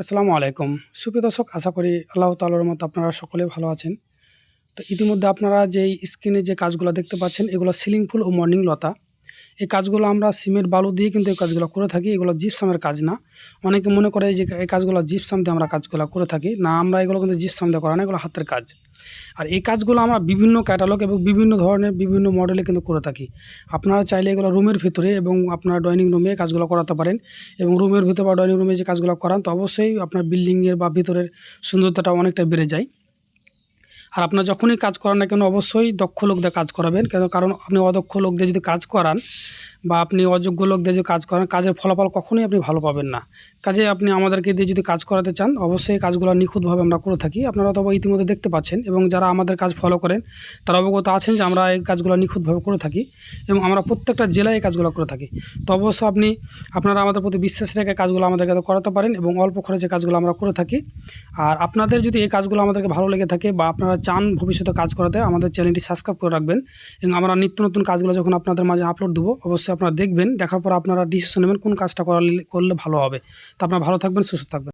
আসসালামু আলাইকুম। সুপ্রিয় দর্শক, আশা করি আল্লাহ তাআলার মতো আপনারা সকলে ভালো আছেন। তো ইতিমধ্যে আপনারা যেই স্ক্রিনে যে কাজগুলো দেখতে পাচ্ছেন, এগুলো সিলিং ফুল ও মর্নিং লতা। এই কাজগুলো আমরা সিমেন্ট বালু দিয়ে কিন্তু এই কাজগুলো করে থাকি, এগুলো জিপসামের কাজ না। অনেকে মনে করে যে এই কাজগুলো জিপসাম দিয়ে আমরা কাজগুলো করে থাকি। না, আমরা এগুলো কিন্তু জিপসাম দিয়ে করা না, এগুলো হাতের কাজ। আর এই কাজগুলো আমরা বিভিন্ন ক্যাটালগ এবং বিভিন্ন ধরনের বিভিন্ন মডেলে কিন্তু করে থাকি। আপনারা চাইলে এগুলো রুমের ভিতরে এবং আপনার ডাইনিং রুমে কাজগুলো করাতে পারেন এবং রুমের ভিতরে বা ডাইনিং রুমে যে কাজগুলো করান, তো অবশ্যই আপনার বিল্ডিংয়ের বা ভিতরের সুন্দরতাটা অনেকটা বেড়ে যায়। আর আপনার যখনই কাজ করান না কেন, অবশ্যই দক্ষ লোক দিয়ে কাজ করাবেন। কেন? কারণ আপনি অদক্ষ লোক দিয়ে যদি কাজ করান বা আপনি অযোগ্য লোক দিয়ে যদি কাজ করান, কাজের ফলাফল কখনোই আপনি ভালো পাবেন না। কাজে আপনি আমাদেরকে দিয়ে যদি কাজ করাতে চান, অবশ্যই কাজগুলো নিখুঁতভাবে আমরা করে থাকি। আপনারা তো ইতিমধ্যে দেখতে পাচ্ছেন এবং যারা আমাদের কাজ ফলো করেন, তারা অবগত আছেন যে আমরা এই কাজগুলো নিখুঁতভাবে করে থাকি এবং আমরা প্রত্যেকটা জেলায় এই কাজগুলো করে থাকি। তো অবশ্য আপনি, আপনারা আমাদের প্রতি বিশ্বাস রেখে কাজগুলো আমাদেরকে করাতে পারেন এবং অল্প খরচে কাজগুলো আমরা করে থাকি। আর আপনাদের যদি এই কাজগুলো আমাদেরকে ভালো লেগে থাকে বা আপনারা চান ভবিষ্যতে কাজ করাতে, আমাদের চ্যানেলটি সাবস্ক্রাইব করে রাখবেন এবং আমরা নিত্য নতুন কাজগুলো যখন আপনাদের মাঝে আপলোড দেবো, অবশ্যই আপনারা দেখবেন, দেখার পর আপনারা ডিসিশন নেবেন কোন কাজটা করালে, করলে ভালো হবে। তো আপনারা ভালো থাকবেন, সুস্থ থাকবেন।